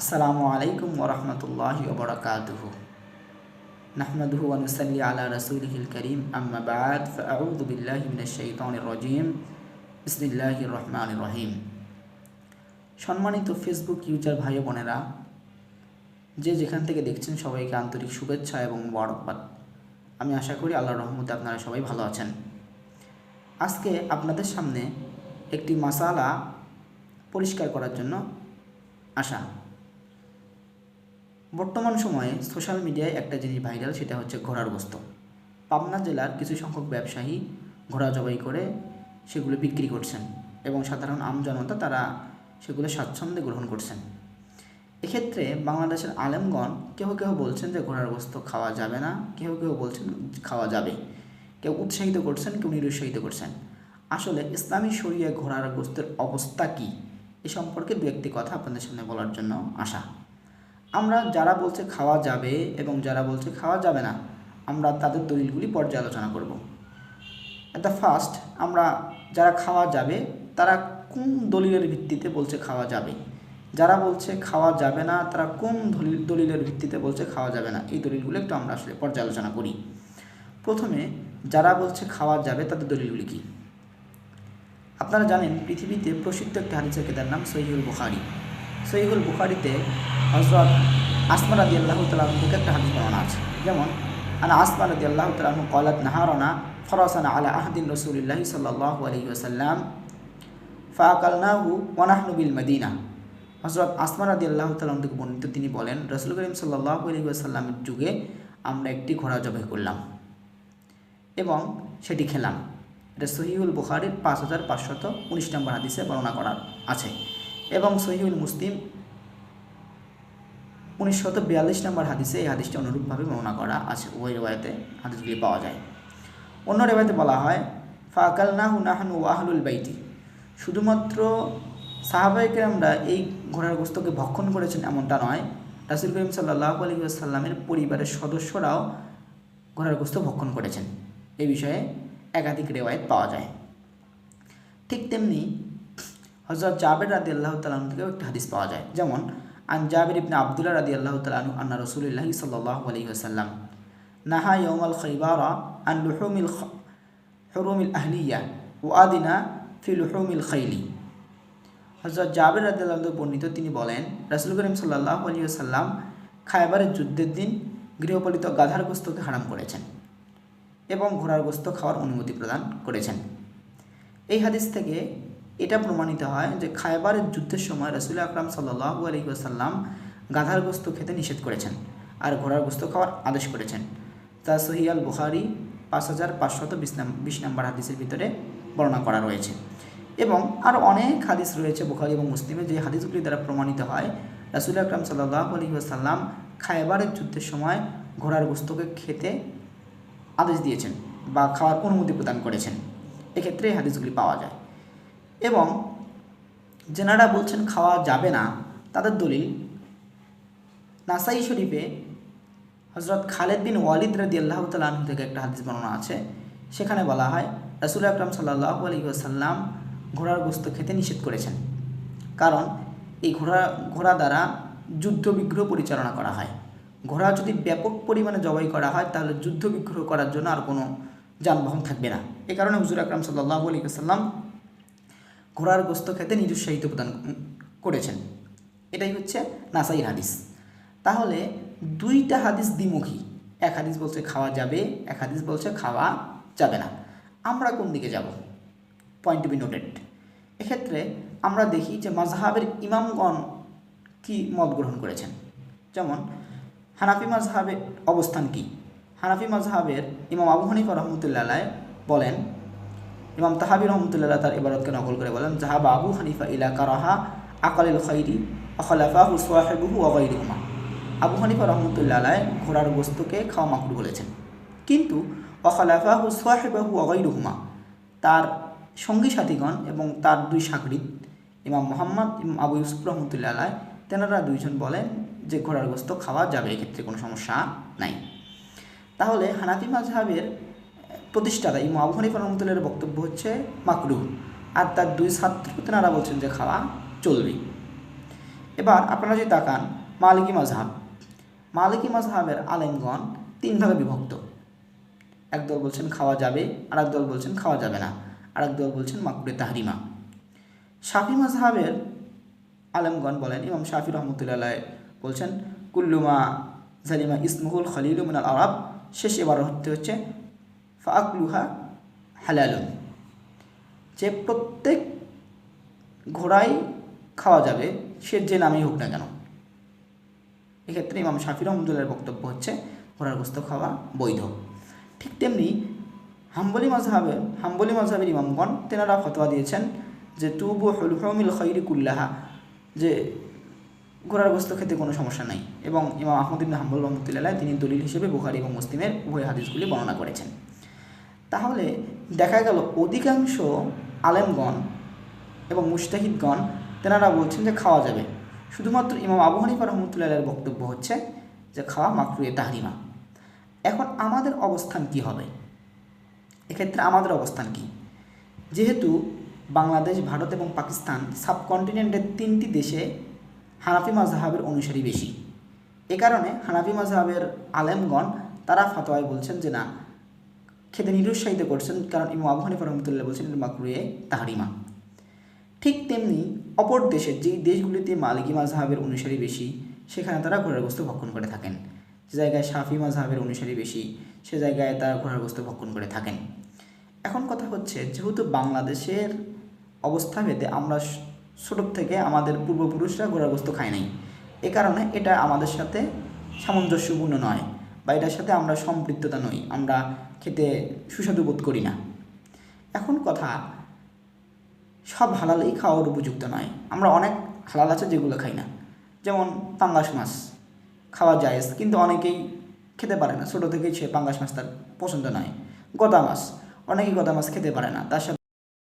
আসসালামু আলাইকুম ওরহমতুল্লাহি ওবরাকাতুহু। নাহমাদুহু ওয়া নুসাল্লি আলা রাসূলিহিল কারীম, আম্মা বা'দ ফাআউযু বিল্লাহি মিনাশ শাইতানির রাজীম। বিসমিল্লাহির রহমানির রহিম। সম্মানিত ফেসবুক ইউজার ভাই বোনেরা, যে যেখান থেকে দেখছেন সবাইকে আন্তরিক শুভেচ্ছা এবং বরকবাদ আমি আশা করি আল্লাহর রহমতে আপনারা সবাই ভালো আছেন। আজকে আপনাদের সামনে একটি মাসালা পরিষ্কার করার জন্য আসা। বর্তমান সময়ে সোশ্যাল মিডিয়ায় একটা জিনিস ভাইরাল, সেটা হচ্ছে ঘোড়ার গোস্ত পাবনা জেলার কিছু সংখ্যক ব্যবসায়ী ঘোড়া জবাই করে সেগুলো বিক্রি করছেন এবং সাধারণ আমজনতা তারা সেগুলো স্বাচ্ছন্দ্যে গ্রহণ করছেন। এক্ষেত্রে বাংলাদেশের আলেমগণ কেউ কেউ বলছেন যে ঘোড়ার গোস্ত খাওয়া যাবে না কেউ কেউ বলছেন খাওয়া যাবে। কেউ উৎসাহিত করছেন, কেউ নিরুৎসাহিত করছেন। আসলে ইসলামী শরিয়া ঘোড়ার গোস্তের অবস্থা কী, এ সম্পর্কে দু একটি কথা আপনাদের সামনে বলার জন্য আসা আমরা যারা বলছে খাওয়া যাবে এবং যারা বলছে খাওয়া যাবে না, আমরা তাদের দলিলগুলি পর্যালোচনা করব। অ্যাট দ্য ফার্স্ট আমরা যারা খাওয়া যাবে, তারা কোন দলিলের ভিত্তিতে বলছে খাওয়া যাবে? যারা বলছে খাওয়া যাবে না, তারা কোন দলিল দলিলের ভিত্তিতে বলছে খাওয়া যাবে না? এই দলিলগুলো একটু আমরা আসলে পর্যালোচনা করি। প্রথমে, যারা বলছে খাওয়া যাবে, তাদের দলিলগুলি কী? আপনারা জানেন, পৃথিবীতে প্রসিদ্ধ একটি হাদিসের কেতার নাম সহিহুল বুখারি। সহিহুল বুখারিতে হজরত আসমা রাদি আল্লাহ থেকে একটা হাদিস বর্ণনা আছে। যেমন, আনা আসমা রাদি আল্লাহ তালাহ কলাত নাহারনা ফরাসানা আলা আহদিন রসুলিল্লাহি সাল্লাহ আলহি ওসাল্লাম ফাকালনাহু ওয়ানাহনু বিল মদিনা। হজরত আসমা রাদি আল্লাহ তালাহ থেকে বর্ণিত তিনি বলেন, রসুল করিম সাল্লাহ আলহি আসাল্লামের যুগে আমরা একটি ঘোড়া জবাই করলাম এবং সেটি খেলাম। এটা সহিউল বুখারির পাঁচ হাজার পাঁচশত উনিশ নম্বর হাদিসে বর্ণনা করা আছে। এবং সহিউল মুসলিম উনিশশত বিয়াল্লিশ নম্বর হাদিসে এই হাদিসটি অনুরূপভাবে বর্ণনা করা আছে। ওই রেবায়তে হাদিসগুলি পাওয়া যায়। অন্য রেবায়তে বলা হয় ফাকাল নাহু নাহানু ওয়াহলুল বাইটি শুধুমাত্র সাহাবাহিকের আমরা এই ঘোড়ার গোস্তকে ভক্ষণ করেছেন এমনটা নয়, রাসুল করিম সাল্লাহ আলী সাল্লামের পরিবারের সদস্যরাও ঘোড়ার গোস্ত ভক্ষণ করেছেন। এ বিষয়ে একাধিক রেওয়ায়ত পাওয়া যায়। ঠিক তেমনি হজরত জাবের রাদি আল্লাহ তালন থেকেও একটি হাদিস পাওয়া যায়। যেমন, আন জাবির ইবনে আবদুল্লাহ রাদি আল্লাহ তালু আন্না রসুলিল্লাহি সাল্লাহ আলী আসাল্লাম নাহা ইয়মাল খৈবারা আন লুহুমিল হরুমিল আহলিয়া ও আদিনা ফি লুহুমিল খৈলি হজরত জাবের রাদি আল্লাহ বর্ণিত তিনি বলেন, রাসুল করিম সাল্লাহ আলী আসাল্লাম খায়বারের যুদ্ধের দিন গৃহপালিত গাধার গোস্তকে হারাম করেছেন এবং ঘোড়ার গোস্ত খাওয়ার অনুমতি প্রদান করেছেন। এই হাদিস থেকে এটা প্রমাণিত হয় যে খায়বারের যুদ্ধের সময় রসুল আকরাম সাল্লু আলহিহাসাল্লাম গাধার গোস্ত খেতে নিষেধ করেছেন আর ঘোড়ার গোস্ত খাওয়ার আদেশ করেছেন। তা সহিয়াল বুখারি পাঁচ হাজার পাঁচশত বিশ বিশ নম্বর হাদিসের ভিতরে বর্ণনা করা রয়েছে। এবং আরও অনেক হাদিস রয়েছে বুখারি এবং মুসলিমে যে হাদিসগুলি দ্বারা প্রমাণিত হয়, রাসুল আকরাম সাল্লাহ আলহিহাসাল্লাম খায়বারের যুদ্ধের সময় ঘোড়ার গোস্তকে খেতে আদেশ দিয়েছেন বা খাওয়ার অনুমতি প্রদান করেছেন। এক্ষেত্রে এই হাদিসগুলি পাওয়া যায়। এবং যেনারা বলছেন খাওয়া যাবে না, তাদের দলিল নাসাই শরীফে হজরত খালেদ বিন ওয়ালিদ রাদি আল্লাহ তালাহ থেকে একটা হাদিস বর্ণনা আছে। সেখানে বলা হয়, রাসুল আকরাম সাল্লাহ আলী আসাল্লাম ঘোড়ার গোস্ত খেতে নিষেধ করেছেন। কারণ এই ঘোড়া ঘোড়া দ্বারা যুদ্ধ বিগ্রহ পরিচালনা করা হয়। ঘোড়া যদি ব্যাপক পরিমাণে জবাই করা হয়, তাহলে যুদ্ধ বিগ্রহ করার জন্য আর কোনো যানবাহন থাকবে না। এ কারণে হুজুর আকরাম সাল্লাহ আলী সাল্লাম ঘোড়ার গোস্ত খেতে নিরুৎসাহিত প্রদান করেছেন। এটাই হচ্ছে নাসাইর হাদিস। তাহলে দুইটা হাদিস দ্বিমুখী। এক হাদিস বলছে খাওয়া যাবে, এক হাদিস বলছে খাওয়া যাবে না। আমরা কোন দিকে যাব? পয়েন্ট টু বি নোটেড এক্ষেত্রে আমরা দেখি যে মাজহাবের ইমামগণ কি মত গ্রহণ করেছেন? যেমন, হানাফি মাজহাবের অবস্থান কি? হানাফি মাজহাবের ইমাম আবু হানিফা রহমতুল্লাহ বলেন ইমাম তাহাবি রহমতুল্লাহ তার ইবারতকে নকল করে বলেন জাহাব আবু হানিফা ইলা কারাহা আকালিল খৈরি অখলাফা হুসওয়াহেবুহু অগৈরুমা আবু হানিফা রহমতুল্লাহ ঘোড়ার বস্তুকে খাওয়া মাকরু বলেছেন। কিন্তু অখলাফা হুসওয়াহেবাহু অগৈরুহুমা তার সঙ্গী সাথীগণ এবং তার দুই সাকরিত ইমাম মোহাম্মদ আবু ইউসুফ রহমতুল্লাহ তেনারা দুইজন বলেন যে ঘোড়ার গোস্ত খাওয়া যাবে, এক্ষেত্রে কোনো সমস্যা নাই। তাহলে হানাফি মাজহাবের প্রতিষ্ঠাতা ইমাম আবু হানিফা রহমতুল্লাহের বক্তব্য হচ্ছে মাকরু আর তার দুই ছাত্র তেনারা বলছেন যে খাওয়া চলবে। এবার আপনারা যদি তাকান, মালিকি মাজহাব মালিকি মাজহাবের আলেমগণ তিন ভাগে বিভক্ত। একদল বলছেন খাওয়া যাবে আর দল বলছেন খাওয়া যাবে না। আর দল বলছেন মাকবুরে তাহরিমা। শাফি মাজহাবের আলেমগণ বলেন, ইমাম শাফি রহমতুল্লাহ বলছেন, কুল্লুমা জালিমা ইসমুহুল খলিল মিনাল আরব। শেষ এবার হতে হচ্ছে ফাকলুহা হালালুন। যে প্রত্যেক ঘোড়াই খাওয়া যাবে, সে যে নামেই হোক না কেন। এক্ষেত্রে ইমাম শাফি রহমতুল্লাহর বক্তব্য হচ্ছে, ঘোড়ার গোস্ত খাওয়া বৈধ। ঠিক তেমনি হাম্বলি মাজহাবের হাম্বলি মাজহাবের ইমামগণ তেনারা ফতোয়া দিয়েছেন যে, তুবু হলুহমিল খৈরি কুল্লাহা। যে ঘোড়ার গোস্ত খেতে কোনো সমস্যা নাই। এবং ইমাম আহমদ ইবনে হাম্বল রহমতুল্লাহ তিনি দলিল হিসেবে বুখারি এবং মুসলিমের উভয় হাদিসগুলি বর্ণনা করেছেন। তাহলে দেখা গেল অধিকাংশ আলেমগণ এবং মুস্তাহিদগণ তেনারা বলছেন যে খাওয়া যাবে। শুধুমাত্র ইমাম আবু হানিফা রহমতুল্লাহের বক্তব্য হচ্ছে যে খাওয়া মাকরুয়ে তাহরিমা। এখন আমাদের অবস্থান কি হবে? এক্ষেত্রে আমাদের অবস্থান কি? যেহেতু বাংলাদেশ, ভারত এবং পাকিস্তান সাবকন্টিনেন্টের তিনটি দেশে হানাফি মাজহাবের অনুসারী বেশি। এ কারণে হানাফি মাজহাবের আলেমগণ তারা ফতোয়ায় বলছেন যে না খেতে নিরুৎসাহিত করছেন কারণ ইমাম আবু হানিফা রহমতুল্লাহ বলছেন মাকরুয়ে তাহারিমা। ঠিক তেমনি অপর দেশের যেই দেশগুলিতে মালিকি মাজহাবের অনুসারী বেশি, সেখানে তারা ঘোড়ার গোস্ত ভক্ষণ করে থাকেন। যে জায়গায় শাফি মাজহাবের অনুসারী বেশি, সে জায়গায় তারা ঘোড়ার গোস্ত ভক্ষণ করে থাকেন। এখন কথা হচ্ছে, যেহেতু বাংলাদেশের অবস্থা ভেদে আমরা ছোটোর থেকে আমাদের পূর্বপুরুষরা ঘোড়ার গোস্ত খায় নাই, এ কারণে এটা আমাদের সাথে সামঞ্জস্যপূর্ণ নয়। বা এটার সাথে আমরা সম্পৃক্ততা নই, আমরা খেতে সুস্বাদু বোধ করি না। এখন কথা, সব হালালেই খাওয়ার উপযুক্ত নয়। আমরা অনেক হালাল আছে যেগুলো খাই না। যেমন পাঙ্গাস মাছ, খাওয়া যায় কিন্তু অনেকেই খেতে পারে না। ছোটো থেকেই সে পাঙ্গাস মাছ তার পছন্দ নয়। গদা মাছ, অনেকেই গদা মাছ খেতে পারে না। তার সাথে